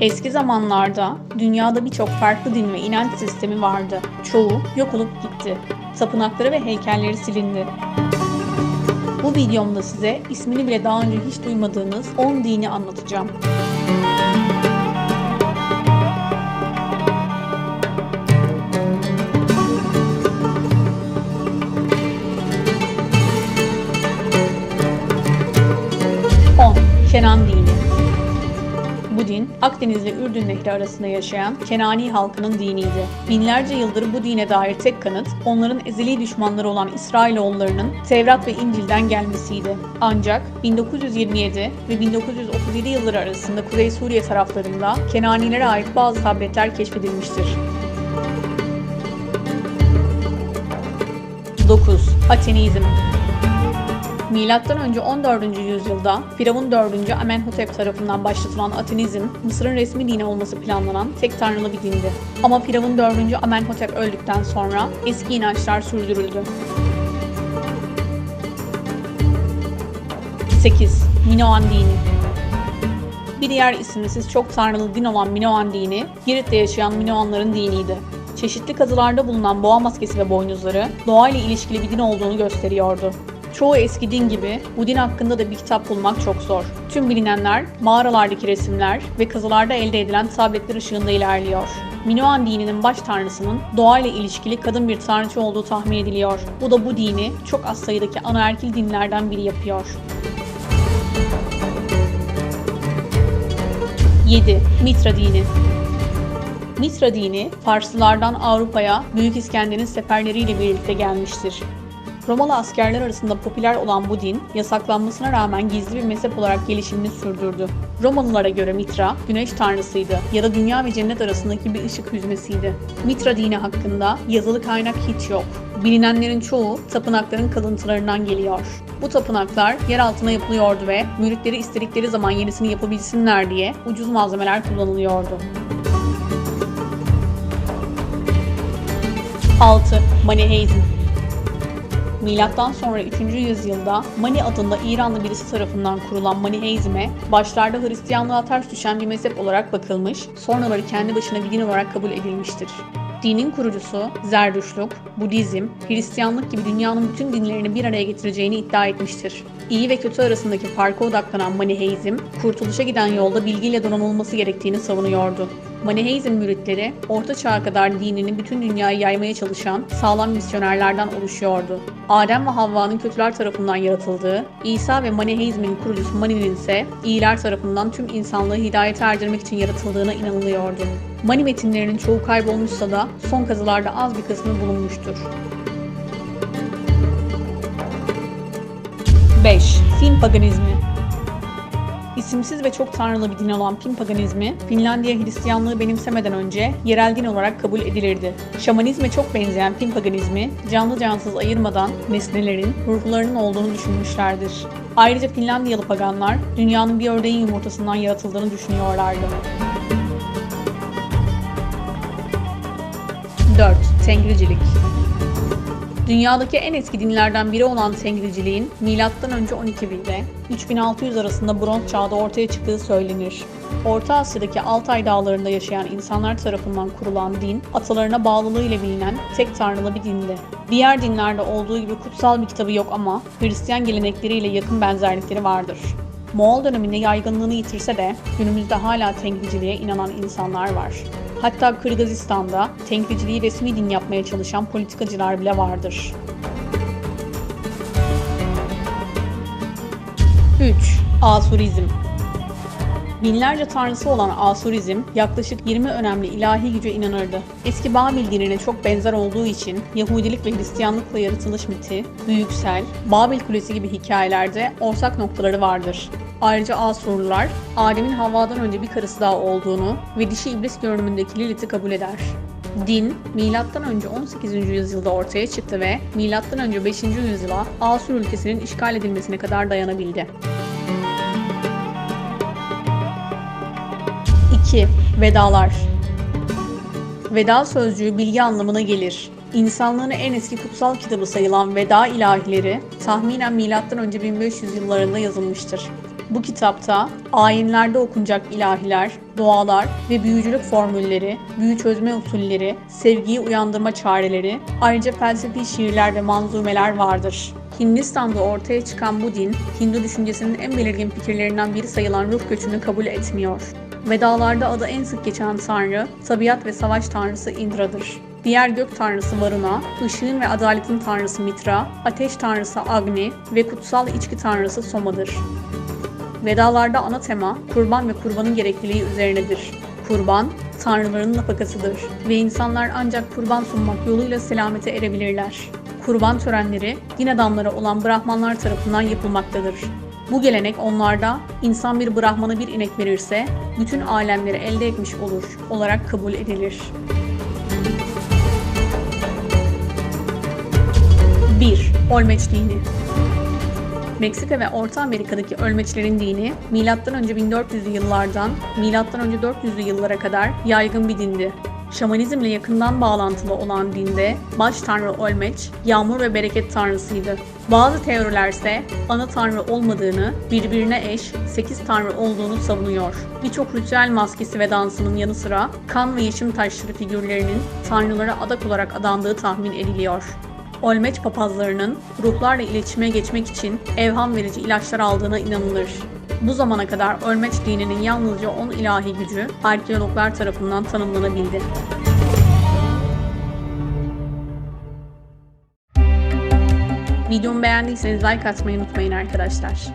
Eski zamanlarda dünyada birçok farklı din ve inanç sistemi vardı. Çoğu yok olup gitti. Tapınakları ve heykelleri silindi. Bu videomda size ismini bile daha önce hiç duymadığınız 10 dini anlatacağım. Kenan dini. Din, Akdeniz ve Ürdün Nehri arasında yaşayan Kenani halkının diniydi. Binlerce yıldır bu dine dair tek kanıt, onların ezeli düşmanları olan İsrailoğullarının Tevrat ve İncil'den gelmesiydi. Ancak 1927 ve 1937 yılları arasında Kuzey Suriye taraflarında Kenanilere ait bazı tabletler keşfedilmiştir. 9. Atenizm Önce 14. yüzyılda Firavun 4. Amenhotep tarafından başlatılan Atenizm, Mısır'ın resmi dini olması planlanan tek tanrılı bir dindi. Ama Firavun 4. Amenhotep öldükten sonra eski inançlar sürdürüldü. 8. Minoan dini bir diğer isimsiz çok tanrılı din olan Minoan dini, Girit'te yaşayan Minoanların diniydi. Çeşitli kazılarda bulunan boğa maskesi ve boynuzları doğayla ilişkili bir din olduğunu gösteriyordu. Çoğu eski din gibi bu din hakkında da bir kitap bulmak çok zor. Tüm bilinenler mağaralardaki resimler ve kazılarda elde edilen tabletler ışığında ilerliyor. Minoan dininin baş tanrısının doğayla ilişkili kadın bir tanrıçı olduğu tahmin ediliyor. Bu da bu dini çok az sayıdaki anaerkil dinlerden biri yapıyor. 7. Mitra dini Mitra dini, Farslılardan Avrupa'ya Büyük İskender'in seferleriyle birlikte gelmiştir. Romalı askerler arasında popüler olan bu din, yasaklanmasına rağmen gizli bir mezhep olarak gelişimini sürdürdü. Romalılara göre Mitra, güneş tanrısıydı ya da dünya ve cennet arasındaki bir ışık hüzmesiydi. Mitra dini hakkında yazılı kaynak hiç yok. Bilinenlerin çoğu tapınakların kalıntılarından geliyor. Bu tapınaklar yer altına yapılıyordu ve müritleri istedikleri zaman yenisini yapabilsinler diye ucuz malzemeler kullanılıyordu. 6. Maniheizm Milattan sonra 3. yüzyılda Mani adında İranlı birisi tarafından kurulan Maniheizm'e başlarda Hristiyanlığa ters düşen bir mezhep olarak bakılmış, sonraları kendi başına bir din olarak kabul edilmiştir. Dinin kurucusu Zerdüşlük, Budizm, Hristiyanlık gibi dünyanın bütün dinlerini bir araya getireceğini iddia etmiştir. İyi ve kötü arasındaki farka odaklanan Maniheizm, kurtuluşa giden yolda bilgiyle donanılması gerektiğini savunuyordu. Maniheizm müritleri, Orta Çağ'a kadar dinini bütün dünyaya yaymaya çalışan sağlam misyonerlerden oluşuyordu. Adem ve Havva'nın kötüler tarafından yaratıldığı, İsa ve Maniheizmin kurucusu Mani'nin ise iyiler tarafından tüm insanlığı hidayete erdirmek için yaratıldığına inanılıyordu. Mani metinlerinin çoğu kaybolmuşsa da son kazılarda az bir kısmı bulunmuştur. 5. Fin paganizmi İsimsiz ve çok tanrılı bir din olan Fin paganizmi, Finlandiya Hristiyanlığı benimsemeden önce yerel din olarak kabul edilirdi. Şamanizme çok benzeyen Fin paganizmi, canlı cansız ayırmadan nesnelerin, ruhlarının olduğunu düşünmüşlerdir. Ayrıca Finlandiyalı paganlar, dünyanın bir ördeğin yumurtasından yaratıldığını düşünüyorlardı. 4. Tengricilik Dünyadaki en eski dinlerden biri olan Tengriciliğin M.Ö. 12 bin ile 3600 arasında Bronz Çağ'da ortaya çıktığı söylenir. Orta Asya'daki Altay dağlarında yaşayan insanlar tarafından kurulan din, atalarına bağlılığı ile bilinen tek tanrılı bir dindi. Diğer dinlerde olduğu gibi kutsal bir kitabı yok ama Hristiyan gelenekleriyle yakın benzerlikleri vardır. Moğol döneminde yaygınlığını yitirse de günümüzde hala Tengriciliğe inanan insanlar var. Hatta Kırgızistan'da tenkriciliği resmi din yapmaya çalışan politikacılar bile vardır. 3. Asurizm Binlerce tanrısı olan Asurizm yaklaşık 20 önemli ilahi güce inanırdı. Eski Babil dinine çok benzer olduğu için Yahudilik ve Hristiyanlıkla yaratılış miti, büyüksel, Babil Kulesi gibi hikayelerde ortak noktaları vardır. Ayrıca Asurlular, Adem'in Havva'dan önce bir karısı daha olduğunu ve dişi iblis görünümündeki Lilith'i kabul eder. Din, M.Ö. 18. yüzyılda ortaya çıktı ve M.Ö. 5. yüzyıla Asur ülkesinin işgal edilmesine kadar dayanabildi. 2. Vedalar Veda sözcüğü bilgi anlamına gelir. İnsanlığın en eski kutsal kitabı sayılan Veda ilahileri tahminen M.Ö. 1500 yıllarında yazılmıştır. Bu kitapta ayinlerde okunacak ilahiler, dualar ve büyücülük formülleri, büyü çözme usulleri, sevgiyi uyandırma çareleri, ayrıca felsefi şiirler ve manzumeler vardır. Hindistan'da ortaya çıkan bu din, Hindu düşüncesinin en belirgin fikirlerinden biri sayılan ruh göçünü kabul etmiyor. Vedalarda adı en sık geçen tanrı, tabiat ve savaş tanrısı Indra'dır. Diğer gök tanrısı Varuna, ışığın ve adaletin tanrısı Mitra, ateş tanrısı Agni ve kutsal içki tanrısı Soma'dır. Vedalarda ana tema kurban ve kurbanın gerekliliği üzerinedir. Kurban, tanrıların nafakasıdır ve insanlar ancak kurban sunmak yoluyla selamete erebilirler. Kurban törenleri din adamları olan Brahmanlar tarafından yapılmaktadır. Bu gelenek onlarda insan bir Brahmana bir inek verirse bütün alemleri elde etmiş olur olarak kabul edilir. 1. Olmeç dini Meksika ve Orta Amerika'daki ölmeçlerin dini M.Ö. 1400'lü yıllardan M.Ö. 400'lü yıllara kadar yaygın bir dindi. Şamanizmle yakından bağlantılı olan dinde baş tanrı Olmeç, yağmur ve bereket tanrısıydı. Bazı teorilerse ana tanrı olmadığını, birbirine eş 8 tanrı olduğunu savunuyor. Birçok ritüel maskesi ve dansının yanı sıra kan ve yeşim taşları figürlerinin tanrılara adak olarak adandığı tahmin ediliyor. Olmeç papazlarının ruhlarla iletişime geçmek için evham verici ilaçlar aldığına inanılır. Bu zamana kadar Olmeç dininin yalnızca 10 ilahi gücü arkeologlar tarafından tanımlanabildi. Videomu beğendiyseniz like atmayı unutmayın arkadaşlar.